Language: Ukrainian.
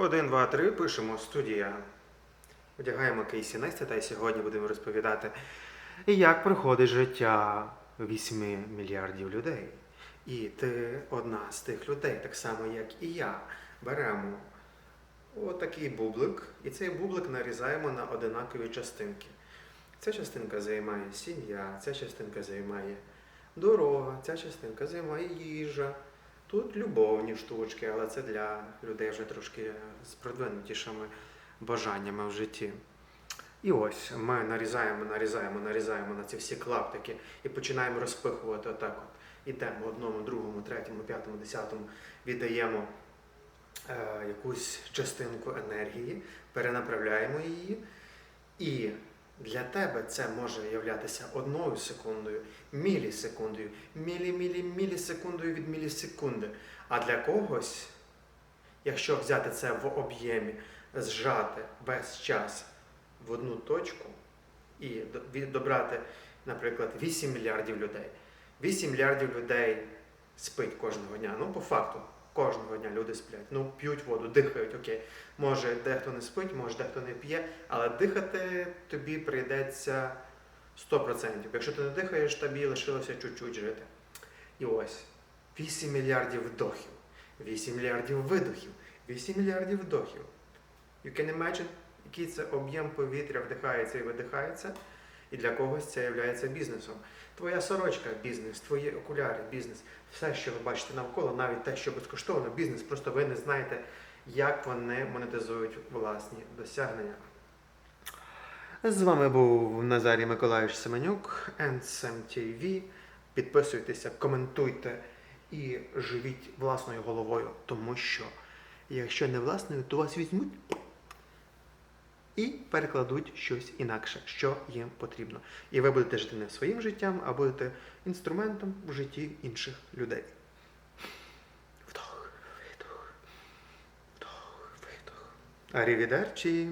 Один, два, три, пишемо студія. Одягаємо кейсі Настя, та сьогодні будемо розповідати, як проходить життя 8 мільярдів людей. І ти одна з тих людей, так само як і я. Беремо отакий бублик, і цей бублик нарізаємо на одинакові частинки. Ця частинка займає сім'я, ця частинка займає дорога, ця частинка займає їжа. Тут любовні штучки, але це для людей вже трошки з продвинутішими бажаннями в житті. І ось ми нарізаємо, нарізаємо, нарізаємо на ці всі клаптики і починаємо розпихувати отак от. Ідемо одному, другому, третьому, п'ятому, десятому, віддаємо е, якусь частинку енергії, перенаправляємо її. І для тебе це може являтися одною секундою, мілісекундою, мілі-мілі-мілісекундою від мілісекунди. А для когось, якщо взяти це в об'ємі, зжати весь час в одну точку і добрати, наприклад, 8 мільярдів людей. 8 мільярдів людей спить кожного дня. Ну, по факту, кожного дня люди сплять. Ну, п'ють воду, дихають, окей. Може, дехто не спить, може, дехто не п'є, але дихати тобі прийдеться 100%. Якщо ти не дихаєш, тобі лишилося чуть-чуть жити. І ось 8 мільярдів вдохів, 8 мільярдів видохів, 8 мільярдів вдохів. You can imagine, який це об'єм повітря вдихається і видихається, і для когось це є бізнесом. Твоя сорочка бізнес, твої окуляри бізнес, все, що ви бачите навколо, навіть те, що безкоштовно, бізнес, просто ви не знаєте, як вони монетизують власні досягнення. З вами був Назарій Миколаївич Семенюк, NSM TV. Підписуйтеся, коментуйте і живіть власною головою, тому що якщо не власною, то вас візьмуть і перекладуть щось інакше, що їм потрібно. І ви будете жити не своїм життям, а будете інструментом в житті інших людей. Вдох, видох, вдох, видох. Арівідерчі.